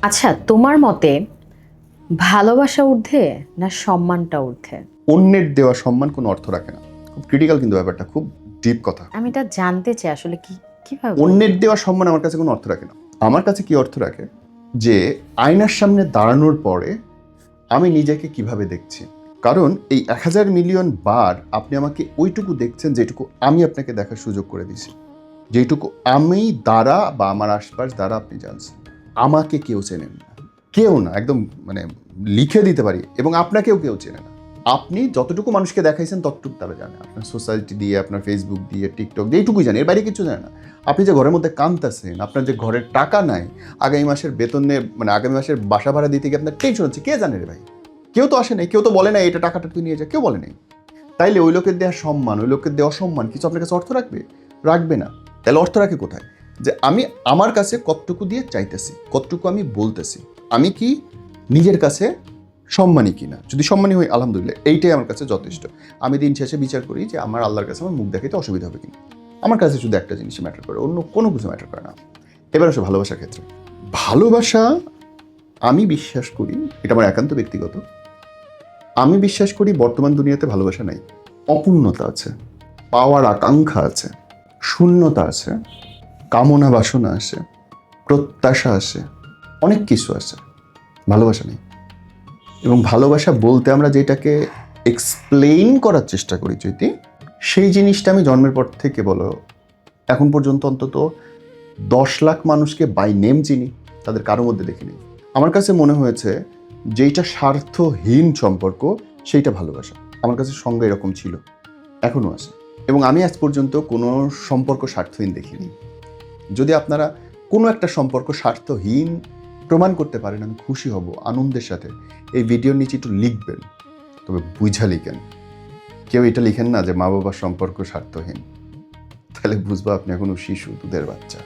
আচ্ছা তোমার মতে ভালোবাসা ঊর্ধ্বে না সম্মানটা ঊর্ধ্বে? অন্যের দেওয়া সম্মান কোনো অর্থ রাখে না। খুব ক্রিটিক্যাল কিন্তু ব্যাপারটা খুব ডিপ কথা। আমি এটা জানতে চাই আসলে কি কীভাবে অন্যের দেওয়া সম্মান আমার কাছে কোনো অর্থ রাখে না। আমার কাছে কি অর্থ রাখে? যে আয়নার সামনে দাঁড়ানোর পরে আমি নিজেকে কীভাবে দেখছি? কারণ এই এক হাজার মিলিয়ন বার আপনি আমাকে ওইটুকু দেখছেন যেটুকু আমি আপনাকে দেখার সুযোগ করে দিছি যেটুকু আমি দ্বারা বা আমার আশপাশ দ্বারা আপনি জানছেন। আমাকে কেউ চেনেন না। কেউ না, একদম মানে লিখে দিতে পারি এবং আপনাকেও কেউ চেনে না। আপনি যতটুকু মানুষকে দেখাইছেন ততটুকু তারা জানে। আপনার সোসাইটি দিয়ে, আপনার ফেসবুক দিয়ে টিকটক দিয়ে এইটুকুই জানে, এর বাইরে কিছু জানে না। আপনি যে ঘরের মধ্যে কাঁদতেছেন, আপনার যে ঘরের টাকা নাই, আগামী মাসের বেতনে মানে আগামী মাসের বাসা ভাড়া দিতে গিয়ে আপনার টেনশন হচ্ছে, কে জানে রে ভাই? কেউ তো আসে নাই, কেউ তো বলে নাই, এটা টাকাটা তুই নিয়ে যা। কেউ বলে নাই। তাইলে ওই লোকের দেওয়া সম্মান, ওই লোকের দেওয়া অসম্মান, কিছু আপনার কাছে অর্থ রাখবে? রাখবে না। তাহলে অর্থ রাখে কোথায়? যে আমি আমার কাছে কতটুকু দিয়ে চাইতেছি, কতটুকু আমি বলতেছি, আমি কি নিজের কাছে সম্মানী কিনা? যদি সম্মানী হই, আলহামদুলিল্লাহ, এইটাই আমার কাছে যথেষ্ট। আমি দিন শেষে বিচার করি যে আমার আল্লাহর কাছে আমার মুখ দেখাইতে অসুবিধা হবে কিনা। আমার কাছে শুধু একটা জিনিস ম্যাটার করে, অন্য কোনো কিছু ম্যাটার করে না। এবার আসে ভালোবাসার ক্ষেত্রে। ভালোবাসা, আমি বিশ্বাস করি, এটা আমার একান্ত ব্যক্তিগত। আমি বিশ্বাস করি বর্তমান দুনিয়াতে ভালোবাসা নাই। অপূর্ণতা আছে, পাওয়ার আকাঙ্ক্ষা আছে, শূন্যতা আছে। কামনা বাসনা আছে, প্রত্যাশা আছে, অনেক কিছু আছে, ভালোবাসা নেই। এবং ভালোবাসা বলতে আমরা যেটাকে এক্সপ্লেইন করার চেষ্টা করি যদি সেই জিনিসটা আমি জন্মের পর থেকে বলো, এখন পর্যন্ত অন্তত দশ লাখ মানুষকে বাই নেম চিনি, তাদের কারোর মধ্যে দেখিনি। আমার কাছে মনে হয়েছে যেইটা স্বার্থহীন সম্পর্ক, সেইটা ভালোবাসা। আমার কাছে সঙ্গে এরকম ছিল এখনও আছে। এবং আমি আজ পর্যন্ত কোনো সম্পর্ক স্বার্থহীন দেখিনি। যদি আপনারা কোনো একটা সম্পর্ক স্বার্থহীন প্রমাণ করতে পারেন, আমি খুশি হব আনন্দের সাথে। এই ভিডিওর নিচে একটু লিখবেন, তবে বুঝা লিখেন। কেউ এটা লিখেন না যে মা বাবার সম্পর্ক স্বার্থহীন। তাহলে বুঝব আপনি এখনও শিশু, দুধের বাচ্চা।